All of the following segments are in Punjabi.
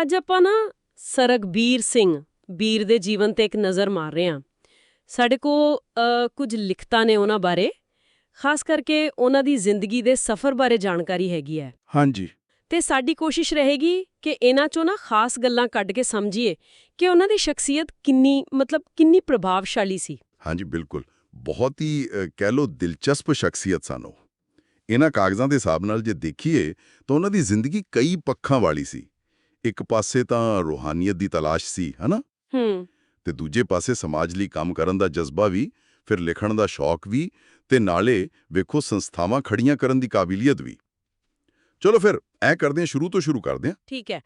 ਅੱਜ ਆਪਾਂ ਨਾ ਸਰਗਬੀਰ ਸਿੰਘ ਬੀਰ ਦੇ ਜੀਵਨ ਤੇ ਇੱਕ ਨਜ਼ਰ ਮਾਰ ਰਹੇ ਹਾਂ। ਸਾਡੇ ਕੋ ਕੁਝ ਲਿਖਤਾਂ ਨੇ ਉਹਨਾਂ ਬਾਰੇ ਖਾਸ ਕਰਕੇ ਉਹਨਾਂ ਦੀ ਜ਼ਿੰਦਗੀ ਦੇ ਸਫ਼ਰ ਬਾਰੇ ਜਾਣਕਾਰੀ ਹੈਗੀ ਹੈ। ਹਾਂਜੀ। ਤੇ ਸਾਡੀ ਕੋਸ਼ਿਸ਼ ਰਹੇਗੀ ਕਿ ਇਹਨਾਂ ਚੋਂ ਨਾ ਖਾਸ ਗੱਲਾਂ ਕੱਢ ਕੇ ਸਮਝੀਏ ਕਿ ਉਹਨਾਂ ਦੀ ਸ਼ਖਸੀਅਤ ਕਿੰਨੀ ਮਤਲਬ ਕਿੰਨੀ ਪ੍ਰਭਾਵਸ਼ਾਲੀ ਸੀ। ਹਾਂਜੀ ਬਿਲਕੁਲ। ਬਹੁਤ ਹੀ ਕਹਿ ਲੋ ਦਿਲਚਸਪ ਸ਼ਖਸੀਅਤ ਸਨ ਉਹ। ਇਹਨਾਂ ਕਾਗਜ਼ਾਂ ਦੇ ਹਿਸਾਬ ਨਾਲ ਜੇ ਦੇਖੀਏ ਤਾਂ ਉਹਨਾਂ ਦੀ ਜ਼ਿੰਦਗੀ ਕਈ ਪੱਖਾਂ ਵਾਲੀ ਸੀ। ਇੱਕ ਪਾਸੇ ਤਾਂ ਰੂਹਾਨੀਅਤ ਦੀ ਤਲਾਸ਼ ਸੀ ਹਨਾ? ਹੂੰ। ਤੇ ਦੂਜੇ ਪਾਸੇ ਸਮਾਜ ਲਈ ਕੰਮ ਕਰਨ ਦਾ ਜਜ਼ਬਾ ਵੀ ਫਿਰ ਲਿਖਣ ਦਾ ਸ਼ੌਕ ਵੀ ਤੇ ਨਾਲੇ ਵੇਖੋ ਸੰਸਥਾਵਾਂ ਖੜੀਆਂ ਕਰਨ ਦੀ ਕਾਬਲੀਅਤ ਵੀ। ਚਲੋ ਫਿਰ ਐ ਕਰਦੇ ਹਾਂ ਸ਼ੁਰੂ ਤੋਂ ਸ਼ੁਰੂ ਕਰਦੇ ਹਾਂ। ਠੀਕ ਹੈ।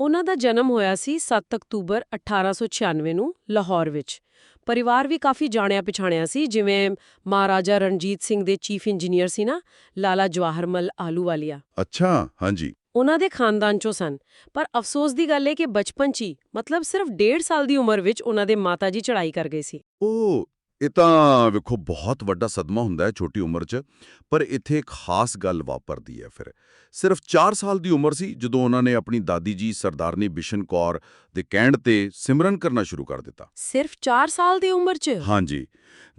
ਉਹਨਾਂ ਦਾ ਜਨਮ ਹੋਇਆ ਸੀ 7 ਅਕਤੂਬਰ 1896 ਨੂੰ ਲਾਹੌਰ ਵਿੱਚ। ਪਰਿਵਾਰ ਵੀ ਕਾਫੀ ਜਾਣਿਆ ਪਛਾਣਿਆ ਸੀ ਜਿਵੇਂ ਮਹਾਰਾਜਾ ਰਣਜੀਤ ਸਿੰਘ ਦੇ ਚੀਫ ਇੰਜੀਨੀਅਰ ਸੀ ਨਾ ਲਾਲਾ ਜਵਾਹਰਮਲ ਆਲੂਵਾਲੀਆ ਅੱਛਾ ਹਾਂਜੀ। ਉਹਨਾਂ ਦੇ ਖਾਨਦਾਨ ਚੋਂ ਸਨ। ਪਰ ਅਫਸੋਸ ਦੀ ਗੱਲ ਹੈ ਕਿ ਬਚਪਨ 'ਚ ਹੀ ਮਤਲਬ ਸਿਰਫ 1.5 ਸਾਲ ਦੀ ਉਮਰ ਵਿੱਚ ਉਹਨਾਂ ਦੇ ਮਾਤਾ ਜੀ ਚੜਾਈ ਕਰ ਗਏ ਸੀ। ਉਹ ਇਹ ਤਾਂ ਵੇਖੋ ਬਹੁਤ ਵੱਡਾ ਸਦਮਾ ਹੁੰਦਾ ਹੈ ਛੋਟੀ ਉਮਰ 'ਚ ਪਰ ਇੱਥੇ ਇੱਕ ਖਾਸ ਗੱਲ ਵਾਪਰਦੀ ਹੈ ਫਿਰ। ਸਿਰਫ 4 ਸਾਲ ਦੀ ਉਮਰ ਸੀ ਜਦੋਂ ਉਹਨਾਂ ਨੇ ਆਪਣੀ ਦਾਦੀ ਜੀ ਸਰਦਾਰਨੀ ਬਿਸ਼ਨ ਕੌਰ ਦੇ ਕਹਿਣ ਤੇ ਸਿਮਰਨ ਕਰਨਾ ਸ਼ੁਰੂ ਕਰ ਦਿੱਤਾ। ਸਿਰਫ 4 ਸਾਲ ਦੀ ਉਮਰ 'ਚ? ਹਾਂਜੀ।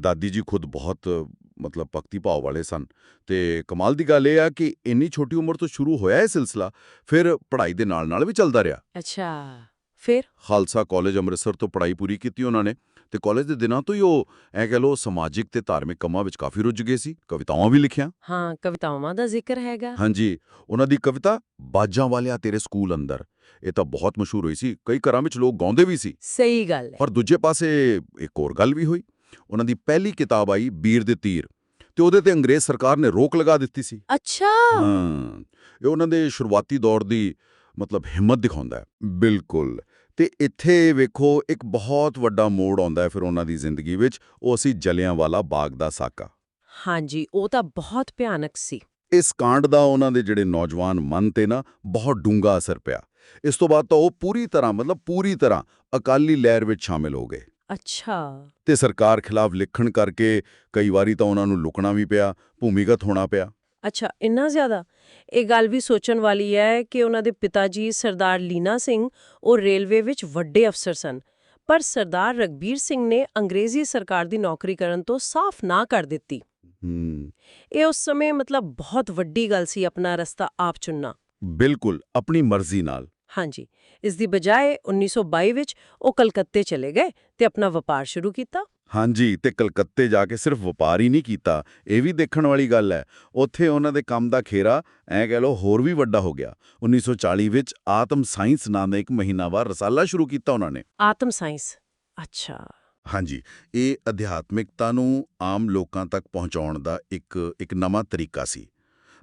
ਦਾਦੀ ਜੀ ਖੁਦ ਬਹੁਤ ਮਤਲਬ ਭਗਤੀ ਭਾਵ ਵਾਲੇ ਸਨ। ਤੇ ਕਮਾਲ ਦੀ ਗੱਲ ਇਹ ਆ ਕਿ ਇੰਨੀ ਛੋਟੀ ਉਮਰ ਤੋਂ ਸ਼ੁਰੂ ਹੋਇਆ ਇਹ ਸਿਲਸਿਲਾ ਫਿਰ ਪੜ੍ਹਾਈ ਦੇ ਨਾਲ-ਨਾਲ ਵੀ ਚੱਲਦਾ ਰਿਹਾ। ਅੱਛਾ ਫਿਰ? ਖਾਲਸਾ ਕਾਲਜ ਅੰਮ੍ਰਿਤਸਰ ਤੋਂ ਪੜ੍ਹਾਈ ਪੂਰੀ ਕੀਤੀ ਉਹਨਾਂ ਨੇ ਤੇ ਕਾਲਜ ਦੇ ਦਿਨਾਂ ਤੋਂ ਹੀ ਉਹ ਐ ਕਹ ਲੋ ਸਮਾਜਿਕ ਤੇ ਧਾਰਮਿਕ ਕੰਮਾਂ ਵਿੱਚ ਕਾਫੀ ਰੁੱਝ ਗਏ ਸੀ। ਕਵਿਤਾਵਾਂ ਵੀ ਲਿਖੀਆਂ। ਹਾਂ ਕਵਿਤਾਵਾਂ ਦਾ ਜ਼ਿਕਰ ਹੈਗਾ। ਹਾਂਜੀ ਉਹਨਾਂ ਦੀ ਕਵਿਤਾ ਬਾਜਾਂ ਵਾਲਿਆ ਤੇਰੇ ਸਕੂਲ ਅੰਦਰ। ਇਹ ਤਾਂ ਬਹੁਤ ਮਸ਼ਹੂਰ ਹੋਈ ਸੀ। ਕਈ ਘਰਾਂ ਵਿੱਚ ਲੋਕ ਗਾਉਂਦੇ ਵੀ ਸੀ। ਸਹੀ ਗੱਲ ਹੈ। ਪਰ ਦੂਜੇ ਪਾਸੇ ਇੱਕ ਹੋਰ ਗੱਲ ਵੀ ਹੋਈ। ਉਹਨਾਂ ਦੀ ਪਹਿਲੀ ਕਿਤਾਬ ਆਈ ਬੀਰ ਦੇ ਤੀਰ ਤੇ ਉਹਦੇ ਤੇ ਅੰਗਰੇਜ਼ ਸਰਕਾਰ ਨੇ ਰੋਕ ਲਗਾ ਦਿੱਤੀ ਸੀ। ਅੱਛਾ। ਹਾਂ ਇਹ ਉਹਨਾਂ ਦੇ ਸ਼ੁਰੂਆਤੀ ਦੌਰ ਦੀ ਮਤਲਬ ਹਿੰਮਤ ਦਿਖਾਉਂਦਾ ਹੈ। ਬਿਲਕੁਲ। ਤੇ ਇੱਥੇ ਵੇਖੋ ਇੱਕ ਬਹੁਤ ਵੱਡਾ ਮੋੜ ਆਉਂਦਾ ਹੈ ਫਿਰ ਉਹਨਾਂ ਦੀ ਜ਼ਿੰਦਗੀ ਵਿੱਚ ਉਹ ਅਸੀਂ ਜਲਿਆਂਵਾਲਾ ਬਾਗ ਦਾ ਸਾਕਾ। ਹਾਂਜੀ ਉਹ ਤਾਂ ਬਹੁਤ ਭਿਆਨਕ ਸੀ। ਇਸ ਕਾਂਡ ਦਾ ਉਹਨਾਂ ਦੇ ਜਿਹੜੇ ਨੌਜਵਾਨ ਮਨ ਤੇ ਨਾ ਬਹੁਤ ਡੂੰਘਾ ਅਸਰ ਪਿਆ। ਇਸ ਤੋਂ ਬਾਅਦ ਤਾਂ ਉਹ ਪੂਰੀ ਤਰ੍ਹਾਂ ਮਤਲਬ ਪੂਰੀ ਤਰ੍ਹਾਂ ਅਕਾਲੀ ਲਹਿਰ ਵਿੱਚ ਸ਼ਾਮਿਲ ਹੋ ਗਏ। ਅੱਛਾ। ਤੇ ਸਰਕਾਰ ਖਿਲਾਫ ਲਿਖਣ ਕਰਕੇ ਕਈ ਵਾਰੀ ਤਾਂ ਉਹਨਾਂ ਨੂੰ ਲੁਕਣਾ ਵੀ ਪਿਆ ਭੂਮੀਗਤ ਹੋਣਾ ਪਿਆ। ਅੱਛਾ ਇੰਨਾ ਜ਼ਿਆਦਾ? ਇਹ ਗੱਲ ਵੀ ਸੋਚਣ ਵਾਲੀ ਹੈ ਕਿ ਉਹਨਾਂ ਦੇ ਪਿਤਾ ਜੀ ਸਰਦਾਰ ਲੀਨਾ ਸਿੰਘ ਉਹ ਰੇਲਵੇ ਵਿੱਚ ਵੱਡੇ ਅਫਸਰ ਸਨ। ਪਰ ਸਰਦਾਰ ਰਗਬੀਰ ਸਿੰਘ ਨੇ ਅੰਗਰੇਜ਼ੀ ਸਰਕਾਰ ਦੀ ਨੌਕਰੀ ਕਰਨ ਤੋਂ ਸਾਫ਼ ਨਾ ਕਰ ਦਿੱਤੀ। ਹੂੰ। ਇਹ ਉਸ ਸਮੇਂ ਮਤਲਬ ਬਹੁਤ ਵੱਡੀ ਗੱਲ ਸੀ ਆਪਣਾ ਰਸਤਾ ਆਪ ਚੁਣਨਾ। ਬਿਲਕੁਲ ਆਪਣੀ ਮਰਜ਼ੀ ਨਾਲ। ਹਾਂਜੀ ਇਸ ਦੀ ਬਜਾਏ 1922 ਵਿੱਚ ਉਹ ਕਲਕੱਤੇ ਚਲੇ ਗਏ ਤੇ ਆਪਣਾ ਵਪਾਰ ਸ਼ੁਰੂ ਕੀਤਾ। ਹਾਂਜੀ ਤੇ ਕਲਕੱਤੇ ਜਾ ਕੇ ਸਿਰਫ ਵਪਾਰ ਹੀ ਨਹੀਂ ਕੀਤਾ ਇਹ ਵੀ ਦੇਖਣ ਵਾਲੀ ਗੱਲ ਹੈ। ਉੱਥੇ ਉਹਨਾਂ ਦੇ ਕੰਮ ਦਾ ਖੇਰਾ ਐ ਕਹਿ ਲਓ ਹੋਰ ਵੀ ਵੱਡਾ ਹੋ ਗਿਆ। 1940 ਵਿੱਚ ਆਤਮ ਸਾਇੰਸ ਨਾਮ ਦਾ ਇੱਕ ਮਹੀਨਾਵਾਰ ਰਸਾਲਾ ਸ਼ੁਰੂ ਕੀਤਾ ਉਹਨਾਂ ਨੇ। ਆਤਮ ਸਾਇੰਸ ਅੱਛਾ। ਹਾਂਜੀ ਇਹ ਅਧਿਆਤਮਿਕਤਾ ਨੂੰ ਆਮ ਲੋਕਾਂ ਤੱਕ ਪਹੁੰਚਾਉਣ ਦਾ ਇੱਕ ਇੱਕ ਨਵਾਂ ਤਰੀਕਾ ਸੀ।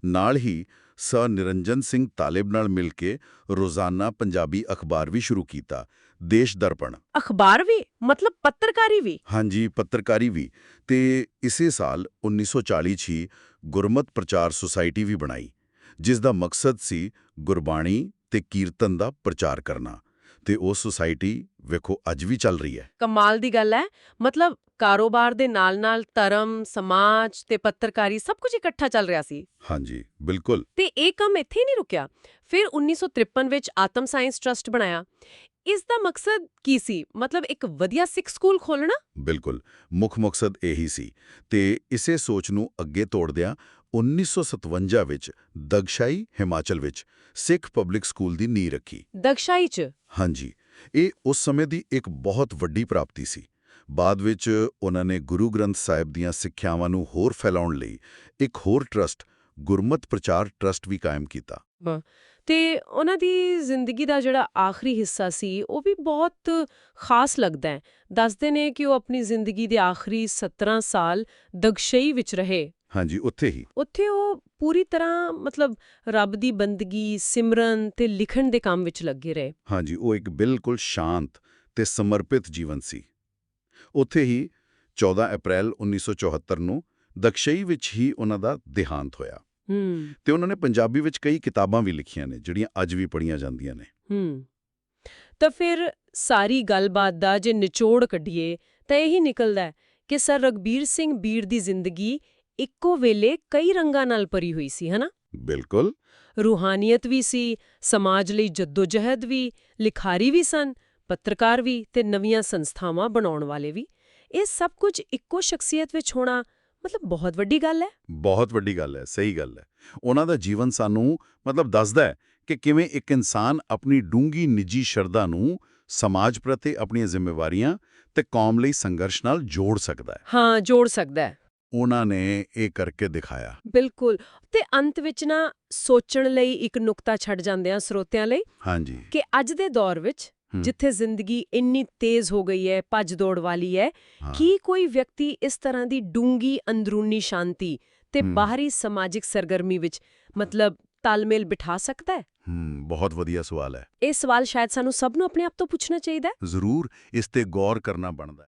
ਨਾਲ ਹੀ ਸਰ ਨਿਰੰਜਨ ਸਿੰਘ ਤਾਲਿਬ ਨਾਲ ਮਿਲ ਕੇ ਰੋਜ਼ਾਨਾ ਪੰਜਾਬੀ ਅਖਬਾਰ ਵੀ ਸ਼ੁਰੂ ਕੀਤਾ ਦੇਸ਼ ਦਰਪਣ। ਅਖਬਾਰ ਵੀ? ਮਤਲਬ ਪੱਤਰਕਾਰੀ ਵੀ? ਹਾਂਜੀ ਪੱਤਰਕਾਰੀ ਵੀ। ਤੇ ਇਸੇ ਸਾਲ 1940 'ਚ ਹੀ ਗੁਰਮਤ ਪ੍ਰਚਾਰ ਸੁਸਾਇਟੀ ਵੀ ਬਣਾਈ ਜਿਸ ਦਾ ਮਕਸਦ ਸੀ ਗੁਰਬਾਣੀ ਤੇ ਕੀਰਤਨ ਦਾ ਪ੍ਰਚਾਰ ਕਰਨਾ। ਤੇ ਉਹ ਸੁਸਾਇਟੀ ਵੇਖੋ ਅੱਜ ਵੀ ਚੱਲ ਰਹੀ ਹੈ। ਕਮਾਲ ਦੀ ਗੱਲ ਹੈ। ਮਤਲਬ ਕਾਰੋਬਾਰ ਦੇ ਨਾਲ-ਨਾਲ ਧਰਮ ਸਮਾਜ ਤੇ ਪੱਤਰਕਾਰੀ ਸਭ ਕੁਝ ਇਕੱਠਾ ਚੱਲ ਰਿਹਾ ਸੀ। ਹਾਂਜੀ ਬਿਲਕੁਲ। ਤੇ ਇਹ ਕੰਮ ਇੱਥੇ ਨਹੀਂ ਰੁਕਿਆ। ਫਿਰ 1953 ਵਿੱਚ ਆਤਮ ਸਾਇੰਸ ਟਰਸਟ ਬਣਾਇਆ। ਇਸ ਦਾ ਮਕਸਦ ਕੀ ਸੀ? ਮਤਲਬ ਇੱਕ ਵਧੀਆ ਸਿੱਖ ਸਕੂਲ ਖੋਲਣਾ ਬਿਲਕੁਲ ਮੁੱਖ ਮਕਸਦ ਇਹੀ ਸੀ। ਤੇ ਇਸੇ ਸੋਚ ਨੂੰ ਅੱਗੇ ਤੋੜਦਿਆਂ 1957 ਵਿੱਚ ਦਗਸ਼ਾਈ ਹਿਮਾਚਲ ਵਿੱਚ ਸਿੱਖ ਪਬਲਿਕ ਸਕੂਲ ਦੀ ਨੀਂਹ ਰੱਖੀ। ਦਕਸ਼ਾਈ ਚ? ਹਾਂਜੀ, ਇਹ ਉਸ ਸਮੇਂ ਦੀ ਇੱਕ ਬਹੁਤ ਵੱਡੀ ਪ੍ਰਾਪਤੀ ਸੀ। ਬਾਅਦ ਵਿੱਚ ਉਹਨਾਂ ਨੇ ਗੁਰੂ ਗ੍ਰੰਥ ਸਾਹਿਬ ਦੀਆਂ ਸਿੱਖਿਆਵਾਂ ਨੂੰ ਹੋਰ ਫੈਲਾਉਣ ਲਈ ਇੱਕ ਹੋਰ ਟਰਸਟ, ਗੁਰਮਤ ਪ੍ਰਚਾਰ ਟਰਸਟ ਵੀ ਕਾਇਮ ਕੀਤਾ। ਤੇ ਉਹਨਾਂ ਦੀ ਜ਼ਿੰਦਗੀ ਦਾ ਜਿਹੜਾ ਆਖਰੀ ਹਿੱਸਾ ਸੀ, ਉਹ ਵੀ ਬਹੁਤ ਖਾਸ ਲੱਗਦਾ ਹੈ। ਦੱਸਦੇ ਨੇ ਕਿ ਉਹ ਆਪਣੀ ਜ਼ਿੰਦਗੀ ਦੇ ਆਖਰੀ 17 ਸਾਲ ਦਗਸ਼ਈ ਵਿੱਚ ਰਹੇ। ਹਾਂਜੀ ਉੱਥੇ ਹੀ। ਉੱਥੇ ਉਹ ਪੂਰੀ ਤਰ੍ਹਾਂ ਮਤਲਬ ਰੱਬ ਦੀ ਬੰਦਗੀ ਸਿਮਰਨ ਤੇ ਲਿਖਣ ਦੇ ਕੰਮ ਵਿੱਚ ਲੱਗੇ ਰਹੇ। ਹਾਂਜੀ ਉਹ ਇੱਕ ਬਿਲਕੁਲ ਸ਼ਾਂਤ ਤੇ ਸਮਰਪਿਤ ਜੀਵਨ ਸੀ। ਉੱਥੇ ਹੀ 14 ਅਪ੍ਰੈਲ 1974 ਨੂੰ ਦਕਸ਼ਈ ਵਿੱਚ ਹੀ ਉਹਨਾਂ ਦਾ ਦੇਹਾਂਤ ਹੋਇਆ। ਹੂੰ। ਤੇ ਉਹਨਾਂ ਨੇ ਪੰਜਾਬੀ ਵਿੱਚ ਕਈ ਕਿਤਾਬਾਂ ਵੀ ਲਿਖੀਆਂ ਨੇ ਜਿਹੜੀਆਂ ਅੱਜ ਵੀ ਪੜ੍ਹੀਆਂ ਜਾਂਦੀਆਂ ਨੇ। ਹੂੰ। ਤਾਂ ਫਿਰ ਸਾਰੀ ਗੱਲਬਾਤ ਦਾ ਜੇ ਨਿਚੋੜ ਕੱਢੀਏ ਤਾਂ ਇਹੀ ਨਿਕਲਦਾ ਹੈ ਕਿ ਸਰ ਰਗਬੀਰ ਸਿੰਘ ਬੀਰ ਦੀ ਜ਼ਿੰਦਗੀ ਇੱਕੋ ਵੇਲੇ ਕਈ ਰੰਗਾਂ ਨਾਲ ਭਰੀ ਹੋਈ ਸੀ ਹਨਾ? ਬਿਲਕੁਲ। ਰੂਹਾਨੀਅਤ ਵੀ ਸੀ ਸਮਾਜ ਲਈ ਜੱਦੋਜਹਿਦ ਵੀ ਲਿਖਾਰੀ ਵੀ ਸਨ ਪੱਤਰਕਾਰ ਵੀ ਤੇ ਨਵੀਆਂ ਸੰਸਥਾਵਾਂ ਬਣਾਉਣ ਵਾਲੇ ਵੀ। ਇਹ ਸਭ ਕੁਝ ਇੱਕੋ ਸ਼ਖਸੀਅਤ ਵਿੱਚ ਹੋਣਾ ਮਤਲਬ ਬਹੁਤ ਵੱਡੀ ਗੱਲ ਹੈ। ਬਹੁਤ ਵੱਡੀ ਗੱਲ ਹੈ ਸਹੀ ਗੱਲ ਹੈ। ਉਹਨਾਂ ਦਾ ਜੀਵਨ ਸਾਨੂੰ ਮਤਲਬ ਦੱਸਦਾ ਹੈ ਕਿ ਕਿਵੇਂ ਇੱਕ ਇਨਸਾਨ ਆਪਣੀ ਡੂੰਗੀ ਨਿੱਜੀ ਸ਼ਰਧਾ ਨੂੰ ਸਮਾਜ ਪ੍ਰਤੀ ਆਪਣੀਆਂ ਜ਼ਿੰਮੇਵਾਰੀਆਂ ਤੇ ਕੌਮ ਲਈ ਸੰਘਰਸ਼ ਨਾਲ ਜੋੜ ਸਕਦਾ ਹੈ। ਹਾਂ ਜੋੜ ਸਕਦਾ ਹੈ। ਉਹਨਾਂ ਨੇ ਇਹ ਕਰਕੇ ਦਿਖਾਇਆ। ਬਿਲਕੁਲ। ਤੇ ਅੰਤ ਵਿੱਚ ਨਾ ਸੋਚਣ ਲਈ ਇੱਕ ਨੁਕਤਾ ਛੱਡ ਜਾਂਦੇ ਆ ਸਰੋਤਿਆਂ ਲਈ ਹਾਂਜੀ। ਕਿ ਅੱਜ ਦੇ ਦੌਰ ਵਿੱਚ। ਜਿੱਥੇ ਜ਼ਿੰਦਗੀ ਇੰਨੀ ਤੇਜ਼ ਹੋ ਗਈ ਹੈ ਭੱਜ ਦੌੜ ਵਾਲੀ ਹੈ। ਕੀ ਕੋਈ ਵਿਅਕਤੀ ਇਸ ਤਰ੍ਹਾਂ ਦੀ ਡੂੰਗੀ ਅੰਦਰੂਨੀ ਸ਼ਾਂਤੀ ਤੇ। ਬਾਹਰੀ ਸਮਾਜਿਕ ਸਰਗਰਮੀ ਵਿੱਚ ਮਤਲਬ ਤਾਲਮੇਲ ਬਿਠਾ ਸਕਦਾ ਹੈ? ਹੂੰ ਬਹੁਤ ਵਧੀਆ ਸਵਾਲ ਹੈ। ਇਹ ਸਵਾਲ ਸ਼ਾਇਦ ਸਾਨੂੰ ਸਭ ਨੂੰ ਆਪਣੇ ਆਪ ਤੋਂ ਪੁੱਛਣਾ ਚਾਹੀਦਾ ਹੈ। ਜ਼ਰੂਰ ਇਸ ਤੇ ਗੌਰ ਕਰਨਾ ਬਣਦਾ ਹੈ।